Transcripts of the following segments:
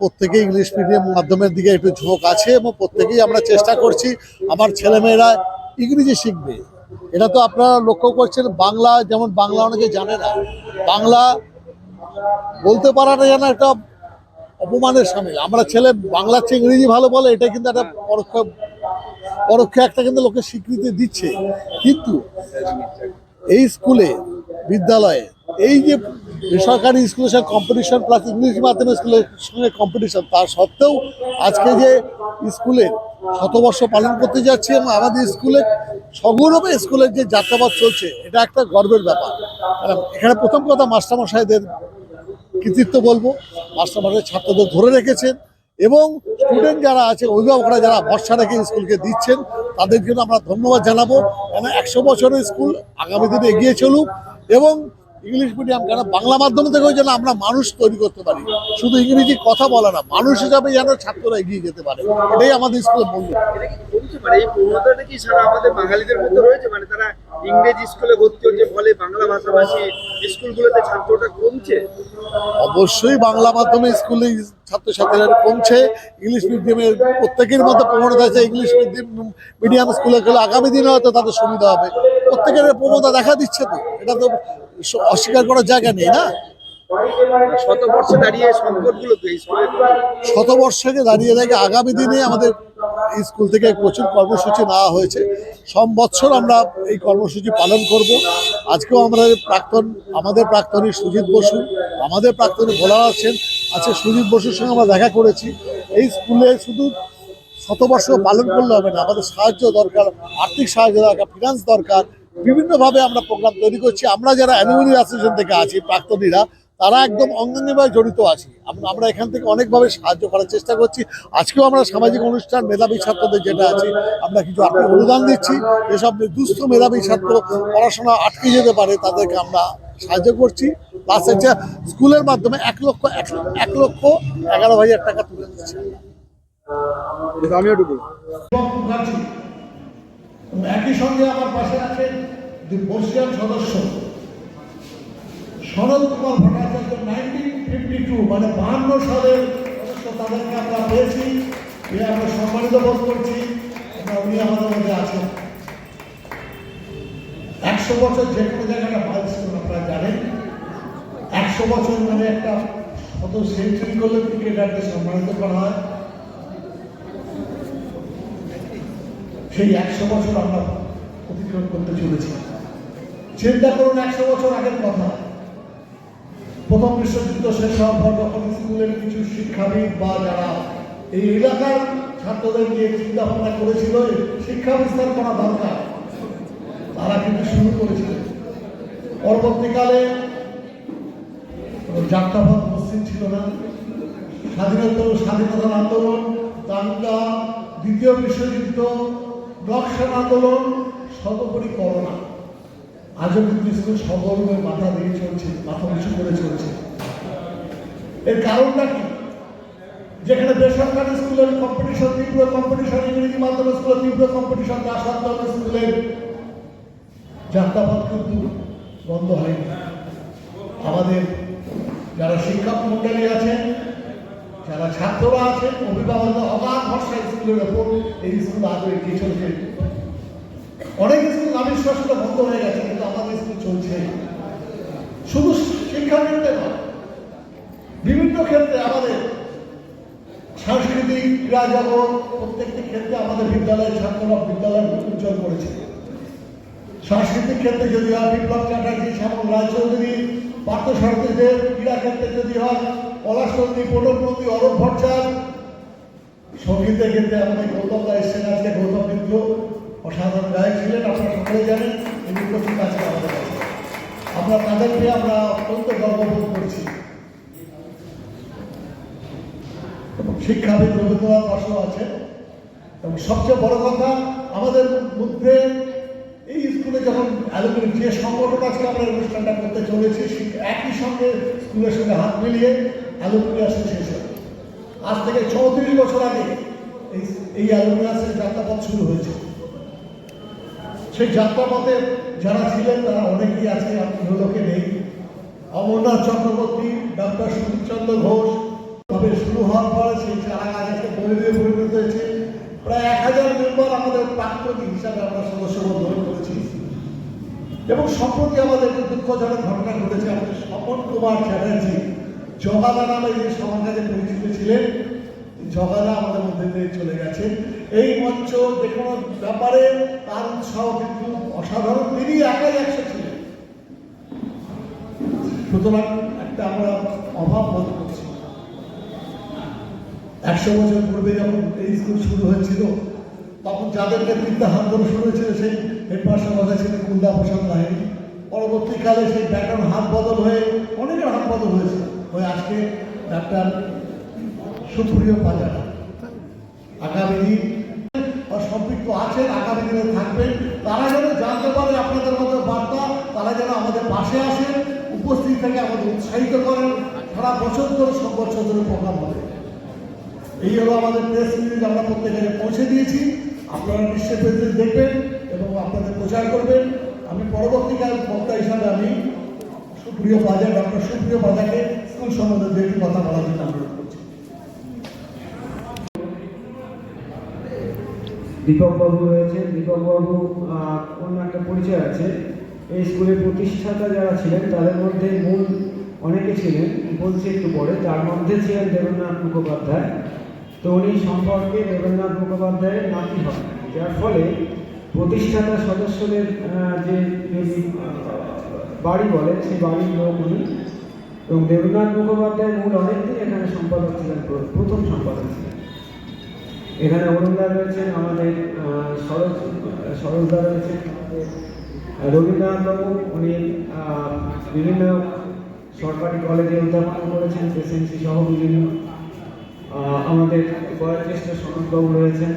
প্রত্যেকেই English medium মাধ্যমের দিকে একটু ঝোঁক আছে এবং প্রত্যেকেই আমরা চেষ্টা করছি আমার ছেলেমেয়েরা ইংরেজি শিখবে। এটা তো আপনারা লক্ষ্য করছেন, বাংলা, যেমন বাংলা অনেকে জানে না। বাংলা বলতে পারাটা যেন একটা অপমানের সামিল। আমরা ছেলে চেয়ে ইংরেজি ভালো বলে, এটা কিন্তু একটা পরোক্ষ পরোক্ষ একটা কিন্তু লোকে স্বীকৃতি দিচ্ছে। কিন্তু এই স্কুলে, বিদ্যালয়ে, এই যে বেসরকারি স্কুলের সঙ্গে কম্পিটিশন প্লাস ইংলিশ মাধ্যমে স্কুলের সঙ্গে কম্পিটিশন তা সত্ত্বেও আজকে যে স্কুলের শতবর্ষ পালন করতে যাচ্ছে এবং আমাদের স্কুলে সগৌরবে স্কুলের যে যাত্রাবাদ চলছে, এটা একটা গর্বের ব্যাপার। এখানে প্রথম কথা মাস্টারমশাইদের কৃতিত্ব বলব। মাস্টারমশাই ছাত্রদের ধরে রেখেছেন এবং স্টুডেন্ট যারা আছে অভিভাবকরা যারা ভরসা রেখে স্কুলকে দিচ্ছেন, তাদের জন্য আমরা ধন্যবাদ জানাব। কেন একশো বছরের স্কুল আগামী দিনে এগিয়ে চলুক এবং ইংলিশ মিডিয়াম কেন বাংলা মাধ্যম থেকেও যেন আমরা মানুষ তৈরি করতে পারি। শুধু ইংরেজি কথা বলা না মানুষ হিসাবে যেন ছাত্ররা এগিয়ে যেতে পারে। এটাই আমাদের স্কুলের মূল্য মানে আমাদের বাঙালিদের মধ্যে রয়েছে? মানে তারা ইংরেজি স্কুলে ভর্তি হচ্ছে ফলে বাংলা ভাষাভাষী স্কুলগুলোতে ছাত্রটা কমছে? অবশ্যই বাংলা মাধ্যমে স্কুলে ছাত্রছাত্রীরা কমছে। ইংলিশ মিডিয়ামের প্রত্যেকের মধ্যে প্রবণতা আছে। ইংলিশ মিডিয়াম মিডিয়াম স্কুলে গেলে আগামী দিনে হয়তো তাদের সুবিধা হবে। প্রত্যেকের প্রবণতা দেখা দিচ্ছে তো। এটা তো অস্বীকার করার জায়গা নেই না? শতবর্ষে দাঁড়িয়ে সংকটগুলো শতবর্ষকে দাঁড়িয়ে রেখে আগামী দিনে আমাদের স্কুল থেকে প্রচুর কর্মসূচি নেওয়া হয়েছে। সব বছর আমরা এই কর্মসূচি পালন করব। আজকেও আমরা প্রাক্তন আমাদের প্রাক্তনী সুজিত বসু আমাদের প্রাক্তনী ভোলা আছেন আছে। সুজিত বসুর সঙ্গে আমরা দেখা করেছি। এই স্কুলে শুধু শতবর্ষ পালন করলে হবে না। আমাদের সাহায্য দরকার, আর্থিক সাহায্য দরকার ফিনান্স দরকার। বিভিন্নভাবে আমরা প্রোগ্রাম তৈরি করছি। আমরা যারা অ্যানিমালি অ্যাসোসিয়েশন থেকে আছি, প্রাক্তনীরা, তারা একদম অঙ্গাঙ্গিভাবে জড়িত আছি। আমরা এখান থেকে অনেকভাবে সাহায্য করার চেষ্টা করছি। আজকেও আমরা সামাজিক অনুষ্ঠান, মেধাবী ছাত্রদের যেটা আছে, আমরা কিছু আর্থিক অনুদান দিচ্ছি। যেসব দুস্থ মেধাবী ছাত্র পড়াশোনা আটকে যেতে পারে, তাদেরকে আমরা সাহায্য করছি। প্লাস হচ্ছে স্কুলের মাধ্যমে এক লক্ষ এক লক্ষ এগারো হাজার টাকা তুলে দিচ্ছি। আমিও এবং একই সঙ্গে আমার পাশে আছেন বর্ষিয়ান সদস্য। Sanad Kumar Bhattacharya nineteen fifty two মানে বাহান্ন সালের তাদেরকে আমরা পেয়েছি। এ আমরা সম্মানিত বোধ করছি। উনি আমাদের মধ্যে আছেন। একশো বছর যে কোনো জায়গাটা মাইলস্টোন আপনারা জানেন। একশো বছর মানে একটা শত সেঞ্চুরি করলে ক্রিকেটারদের সম্মানিত করা হয়। সেই একশো বছর আমরা অতিক্রম করতে চলেছি। চিন্তা করুন, একশো বছর আগের কথা। প্রথম বিশ্বযুদ্ধ শেষ হওয়ার পর যখন স্কুলের কিছু শিক্ষাবিদ বা যারা এই এলাকার ছাত্রদের নিয়ে চিন্তা ভাবনা করেছিল শিক্ষা বিস্তার করা দরকার, তারা কিন্তু শুরু করেছিল। পরবর্তীকালে যাত্রাপথ মসজিদ ছিল না। স্বাধীনতা স্বাধীনতার আন্দোলন, দাঙ্গা, দ্বিতীয় বিশ্বযুদ্ধ নকশান আন্দোলন সর্বোপরি করোনা আজও কিন্তু স্কুল সগর্বে মাথা দিয়ে চলছে মাথা উঁচু করে চলছে। এর কারণটা কি? যেখানে বেসরকারি স্কুলের কম্পিটিশন তীব্র কম্পিটিশন ইংরেজি মাধ্যম স্কুলের তীব্র কম্পিটিশন সত্ত্বেও স্কুলের যাত্রাপথ কিন্তু বন্ধ হয়নি। আমাদের যারা শিক্ষক মন্ডলী আছেন যারা ছাত্ররা আছেন, অভিভাবকরা অবাধ ভরসা স্কুলের ওপর এই স্কুল আগে এগিয়ে চলছে। অনেক স্কুল নামের শাসনে বন্ধ হয়ে গেছে, কিন্তু আমাদের স্কুল চলছে। শুধু শিক্ষা ক্ষেত্রে নয়, বিভিন্ন ক্ষেত্রে আমাদের সাংস্কৃতিক ক্রীড়া জগৎ প্রত্যেকটি ক্ষেত্রে আমাদের বিদ্যালয়ের ছাত্ররা বিদ্যালয় উজ্জ্বল করেছে। সাংস্কৃতিক ক্ষেত্রে যদি হয়, বিপ্লব চ্যাটার্জি, শ্যামল রায়চৌধুরী, পার্থ সারথীদের ক্রীড়া ক্ষেত্রে যদি হয় পলাশ নন্দী প্রণব নন্দী অরূপ ভট্টাচার্য। সঙ্গীতের ক্ষেত্রে আমাদের গৌতম রায় এসছেন আজকে। গৌতম মিত্র অসাধারণ গায়ক ছিলেন, আপনারা সকলে জানেন এই উপস্থিত আছেন আমাদের কাছে। আমরা তাদেরকে আমরা অত্যন্ত গর্ববোধ করছি। শিক্ষাবিদ রবীন্দ্রনাথ দাসও আছেন। এবং সবচেয়ে বড় কথা, আমাদের মধ্যে এই স্কুলে যখন অ্যালুমিনি যে সংগঠন আজকে আমরা অনুষ্ঠানটা করতে চলেছি একই সঙ্গে স্কুলের সঙ্গে হাত মিলিয়ে অ্যালুমিনি অ্যাসোসিয়েশন আজ থেকে চৌত্রিশ বছর আগে এই অ্যালুমিনাসের যাত্রাপথ শুরু হয়েছে। সেই যাত্রাপথে যারা ছিলেন, তারা অনেকেই আজকে ইহলোকে নেই। অমরনাথ চক্রবর্তী, ডক্টর সুনীলচন্দ্র ঘোষ, তবে শুরু হওয়ার পরে সেই চারা গাছ পরিবেশে পরিণত হয়েছে। প্রায় এক হাজার মেম্বার আমাদের প্রাক্তনী হিসাবে আমরা সদস্য গ্রহণ করেছি এবং সম্প্রতি আমাদের একটি দুঃখজনক ঘটনা ঘটেছে, আমাদের স্বপন কুমার চ্যাটার্জি জগাদা নামে যে সবার কাছে পরিচিত ছিলেন জগাদা আমাদের মধ্যে দিয়ে চলে গেছে এই মঞ্চ যে কোনো ব্যাপারে তার উৎসাহ কিন্তু অসাধারণ। তিনি একাই একশো ছিলেন। সুতরাং একটা আমরা অভাব বোধ করছি। একশো বছর পূর্বে যখন এই স্কুল শুরু হয়েছিল, তখন যাদের নেতৃত্বে হাত শুরু হয়েছিল সেই হেডমাস্টার মধ্যে ছিলেন কুন্দা প্রসাদ লাহিনী পরবর্তীকালে সেই ব্যাকরণ হাত বদল হয়ে অনেকের হাত বদল হয়েছে হয়ে আজকে ডাক্তার সুপ্রিয় পাজারা আগামী দিন সম্পৃক্ত আছেন, আগামী দিনে থাকবেন। তারা যেন জানতে পারে আপনাদের মধ্যে বার্তা, তারা যেন আমাদের পাশে আসেন, উপস্থিত থেকে আমাদের উৎসাহিত করেন। সারা বছর ধরে সব বছর ধরে প্রোগ্রাম হবে এই হলো আমাদের প্রেস রিলিজ আমরা প্রত্যেকের পৌঁছে দিয়েছি। আপনারা নিশ্চয় প্রেস দেখবেন এবং আপনাদের প্রচার করবেন। আমি পরবর্তীকাল বক্তা হিসাবে আমি সুপ্রিয় বাজার, ডক্টর সুপ্রিয় বাজারকে স্কুল সম্বন্ধে একটি কথা বলার জন্য অনুরোধ করছি। দীপকবাবু রয়েছে দীপকবাবু অন্য একটা পরিচয় আছে। এই স্কুলের প্রতিষ্ঠাতা যারা ছিলেন, তাদের মধ্যে মূল অনেকে ছিলেন, বলছি একটু পরে। তার মধ্যে ছিলেন দেবেন্দ্রনাথ মুখোপাধ্যায়। তো উনি সম্পর্কে দেবেন্দ্রনাথ মুখোপাধ্যায়ের নাতি হন। যার ফলে প্রতিষ্ঠাতা সদস্যদের যে বাড়ি বলে সেই বাড়ির লোক উনি এবং দেবেন্দ্রনাথ মুখোপাধ্যায় মূল অনেকদিন এখানে সম্পাদক ছিলেন প্রথম সম্পাদক ছিলেন। এখানে অরুণদা রয়েছেন, আমাদের সরোজ সরোজদা রয়েছেন রবীন্দ্রনাথবাবু উনি বিভিন্ন সরকারি কলেজে অধ্যাপনা করেছেন প্রেসিডেন্সি সহ বিভিন্ন আমাদের বয়োজ্যেষ্ঠ সনদবাবু রয়েছেন।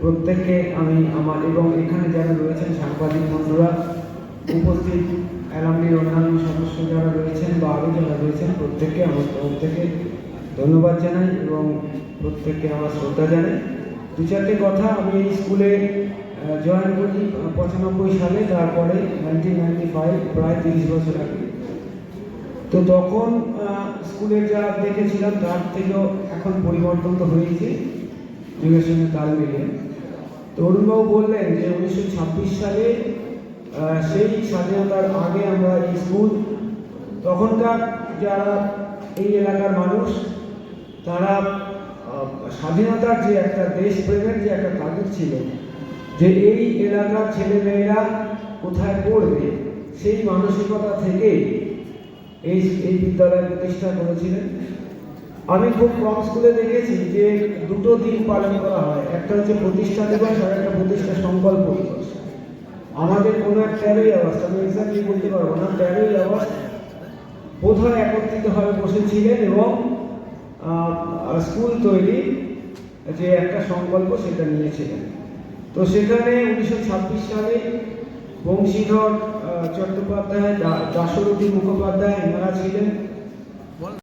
প্রত্যেককে আমি আমার, এবং এখানে যারা রয়েছেন সাংবাদিক বন্ধুরা, উপস্থিত অ্যালামনির অন্যান্য সদস্য যারা রয়েছেন বা আরও যারা রয়েছেন, প্রত্যেককে আমার তরফ থেকে ধন্যবাদ জানাই এবং প্রত্যেককে আমার শ্রদ্ধা জানাই। দু চারটে কথা আমি এই স্কুলে জয়েন করি পঁচানব্বই সালে, তারপরে নাইনটিন নাইনটি ফাইভ প্রায় তিরিশ বছর আগে। তো তখন স্কুলের যা দেখেছিলাম, তার থেকেও এখন পরিবর্তন তো হয়েছে, যুগের সঙ্গে তাল মিলিয়ে। তরুণবাবু বললেন যে উনিশশো ছাব্বিশ সালে সেই স্বাধীনতার আগে আমরা স্কুল, তখনকার যারা এই এলাকার মানুষ, তারা স্বাধীনতার যে একটা দেশপ্রেমের যে একটা তাগিদ ছিল, যে এই এলাকার ছেলেমেয়েরা কোথায় পড়বে, সেই মানসিকতা থেকে এই এই বিদ্যালয় প্রতিষ্ঠা করেছিলেন। আমি খুব কম স্কুলে দেখেছি যে দুটো দিন পালন করা হয়। একটা হচ্ছে প্রতিষ্ঠা দিবস আর একটা প্রতিষ্ঠা সংকল্প দিবস। আমাদের কোনো এক তেরোই আগস্ট আমি এক্সাক্টলি বলতে পারব না তেরোই আগস্ট বোধহয় একত্রিতভাবে বসেছিলেন এবং স্কুল তৈরি যে একটা সংকল্প সেটা নিয়েছিলেন। তো সেখানে উনিশশো ছাব্বিশ সালে বংশীধর চট্টোপাধ্যায়, দা- দাশরথী মুখোপাধ্যায় এনারা ছিলেন।